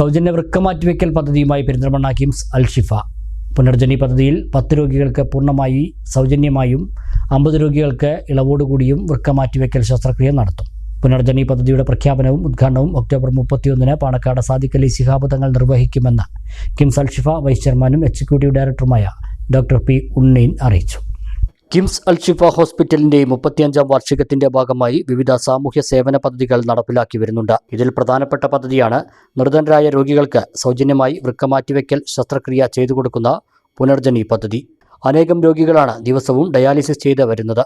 സൗജന്യ വൃക്ക മാറ്റിവെക്കൽ പദ്ധതിയുമായി പെരിന്തൽമണ്ണ കിംസ് അൽഷിഫ പുനർജനി പദ്ധതിയിൽ പത്ത് രോഗികൾക്ക് പൂർണമായി സൗജന്യമായും അമ്പത് രോഗികൾക്ക് ഇളവോടുകൂടിയും വൃക്ക മാറ്റിവെക്കൽ ശസ്ത്രക്രിയ നടത്തും. പുനർജനി പദ്ധതിയുടെ പ്രഖ്യാപനവും ഉദ്ഘാടനവും ഒക്ടോബർ മുപ്പത്തിയൊന്നിന് പാണക്കാട് സാദിഖലി ശിഹാബ് തങ്ങൾ നിർവഹിക്കുമെന്ന് കിംസ് അൽഷിഫ വൈസ് ചെയർമാനും എക്സിക്യൂട്ടീവ് ഡയറക്ടറുമായ ഡോക്ടർ പി ഉണ്ണീൻ അറിയിച്ചു. കിംസ് അൽഷിഫ ഹോസ്പിറ്റലിന്റെ മുപ്പത്തിയഞ്ചാം വാർഷികത്തിന്റെ ഭാഗമായി വിവിധ സാമൂഹ്യ സേവന പദ്ധതികൾ നടപ്പിലാക്കി വരുന്നുണ്ട്. ഇതിൽ പ്രധാനപ്പെട്ട പദ്ധതിയാണ് നിർധനരായ രോഗികൾക്ക് സൗജന്യമായി വൃക്ക മാറ്റിവെക്കൽ ശസ്ത്രക്രിയ ചെയ്തു കൊടുക്കുന്ന പുനർജനി പദ്ധതി. അനേകം രോഗികളാണ് ദിവസവും ഡയാലിസിസ് ചെയ്ത് വരുന്നത്.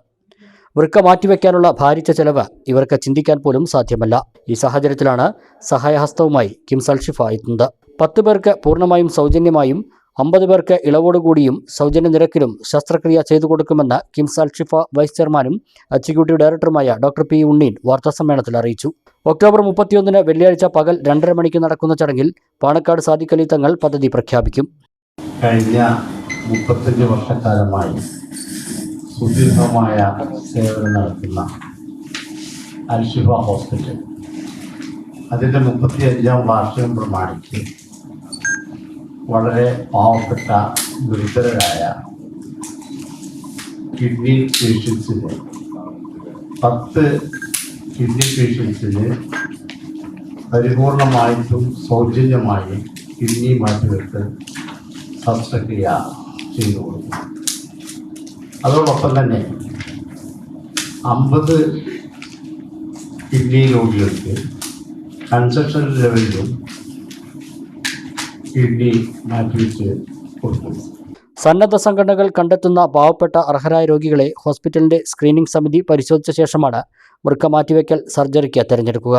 വൃക്ക മാറ്റിവെക്കാനുള്ള ഭാരിച്ച ചെലവ് ഇവർക്ക് ചിന്തിക്കാൻ പോലും സാധ്യമല്ല. ഈ സാഹചര്യത്തിലാണ് സഹായഹസ്തവുമായി കിംസ് അൽഷിഫ എത്തുന്നത്. പത്ത് പേർക്ക് പൂർണമായും സൗജന്യമായും അമ്പത് പേർക്ക് ഇളവോടുകൂടിയും സൗജന്യ നിരക്കിലും ശസ്ത്രക്രിയ ചെയ്തു കൊടുക്കുമെന്ന് കിംസ് അൽഷിഫ വൈസ് ചെയർമാനും എക്സിക്യൂട്ടീവ് ഡയറക്ടറുമായ ഡോക്ടർ പി ഉണ്ണീൻ വാർത്താസമ്മേളനത്തിൽ അറിയിച്ചു. ഒക്ടോബർ മുപ്പത്തിയൊന്നിന് വെള്ളിയാഴ്ച പകൽ രണ്ടര മണിക്ക് നടക്കുന്ന ചടങ്ങിൽ പാണക്കാട് സാദിഖലി തങ്ങൾ പദ്ധതി പ്രഖ്യാപിക്കും. കഴിഞ്ഞ മുപ്പത്തഞ്ച് വർഷക്കാലമായി സുദീർഘമായ സേവനം നടത്തുന്ന അൽഷിഫ ഹോസ്പിറ്റൽ. അതിന്റെ മുപ്പത്തി അഞ്ചാം വാർഷികം പ്രമാണിച്ച് വളരെ പാവപ്പെട്ട ദുരിതരായ കിഡ്നി പേഷ്യൻസിന് പത്ത് കിഡ്നി പേഷ്യൻസിന് പരിപൂർണമായിട്ടും സൗജന്യമായി കിഡ്നി മാറ്റിവെക്കൽ ശസ്ത്രക്രിയ ചെയ്തു കൊടുക്കും അതോടൊപ്പം തന്നെ അമ്പത് കിഡ്നി രോഗികൾക്ക് കൺസെഷൻ ലെവലിലും സന്നദ്ധ സംഘടനകൾ കണ്ടെത്തുന്ന പാവപ്പെട്ട അർഹരായ രോഗികളെ ഹോസ്പിറ്റലിന്റെ സ്ക്രീനിംഗ് സമിതി പരിശോധിച്ച ശേഷമാണ് വൃക്ക മാറ്റിവെക്കൽ സർജറിക്ക് തിരഞ്ഞെടുക്കുക.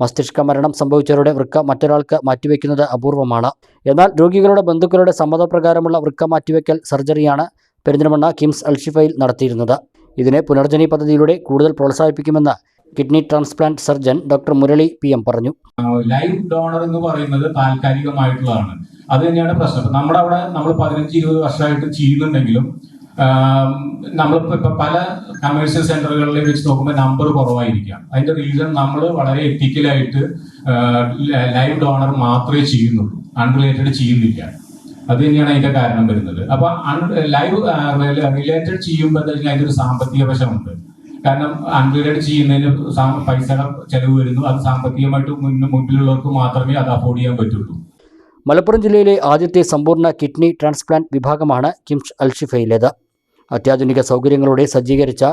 മസ്തിഷ്ക മരണം സംഭവിച്ചവരുടെ വൃക്ക മറ്റൊരാൾക്ക് മാറ്റിവെക്കുന്നത് അപൂർവമാണ്. എന്നാൽ രോഗികളുടെ ബന്ധുക്കളുടെ സമ്മതപ്രകാരമുള്ള വൃക്ക മാറ്റിവെക്കൽ സർജറിയാണ് പെരിന്തൽമണ്ണ കിംസ് അൽഷിഫയിൽ നടത്തിയിരുന്നത്. ഇതിനെ പുനർജനി പദ്ധതിയിലൂടെ കൂടുതൽ പ്രോത്സാഹിപ്പിക്കുമെന്ന് kidney transplant surgeon doctor Murali P M പറഞ്ഞു. ലൈവ് ഡോണർ എന്ന് പറയുന്നത് താൽക്കാലികമായിട്ടുള്ളതാണ്. അത് തന്നെയാണ് പ്രശ്നം. നമ്മുടെ അവിടെ നമ്മൾ പതിനഞ്ച് ഇരുപത് വർഷമായിട്ട് ചെയ്യുന്നുണ്ടെങ്കിലും നമ്മൾ ഇപ്പൊ പല കമേഴ്സ്യൽ സെന്ററുകളിൽ വെച്ച് നോക്കുമ്പോൾ നമ്പർ കുറവായിരിക്കാം. അതിന്റെ റീസൺ നമ്മൾ വളരെ എത്തിക്കലായിട്ട് ലൈവ് ഡോണർ മാത്രമേ ചെയ്യുന്നുള്ളൂ. അൺറിലേറ്റഡ് ചെയ്യുന്നില്ല. അത് തന്നെയാണ് അതിന്റെ കാരണം വരുന്നത്. അപ്പൊ ലൈവ് റിലേറ്റഡ് ചെയ്യുമ്പോൾ അതിന്റെ ഒരു സാമ്പത്തിക വശമുണ്ട്. കാരണം അൺറിലേറ്റഡ് ചെയ്യുന്നതിന് പൈസ ചെലവ് വരുന്നു. അത് സാമ്പത്തികമായിട്ട് മുന്നിലുള്ളവർക്ക് മാത്രമേ അത് അഫോർഡ് ചെയ്യാൻ പറ്റുള്ളൂ. മലപ്പുറം ജില്ലയിലെ ആദ്യത്തെ സമ്പൂർണ കിഡ്നി ട്രാൻസ്പ്ലാന്റ് വിഭാഗമാണ് കിംസ് അൽഷിഫയിലേത്. അത്യാധുനിക സൗകര്യങ്ങളോടെ സജ്ജീകരിച്ച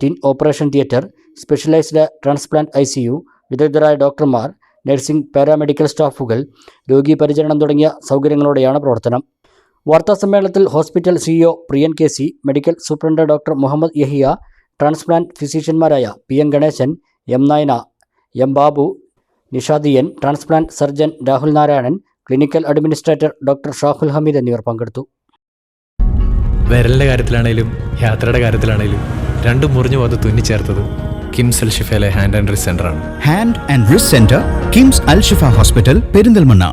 twin operation theatre specialised transplant I C U വിദഗ്ധരായ ഡോക്ടർമാർ നഴ്സിംഗ് പാരാമെഡിക്കൽ സ്റ്റാഫുകൾ രോഗി പരിചരണം തുടങ്ങിയ സൗകര്യങ്ങളോടെയാണ് പ്രവർത്തനം. വാർത്താസമ്മേളനത്തിൽ hospital CEO Priyan K C medical superintendent doctor Muhammad Yahiya transplant ഫിസിഷ്യന്മാരായ P N Ganesan M Nayana M Babu Nishadiyan transplant surgeon Rahul Narayanan clinical administrator doctor Shahul Hameed എന്നിവർ പങ്കെടുത്തു. വിരലിന്റെ കാര്യത്തിലാണേലും യാത്രയുടെ കാര്യത്തിലാണേലും രണ്ടും മുറിഞ്ഞു പോകാതെ തുന്നിച്ചേർത്തത് കിംസ് അൽ ഷിഫയിലെ hand and wrist സെന്ററാണ് hand and wrist centre KIMS Al Shifa hospital Perinthalmanna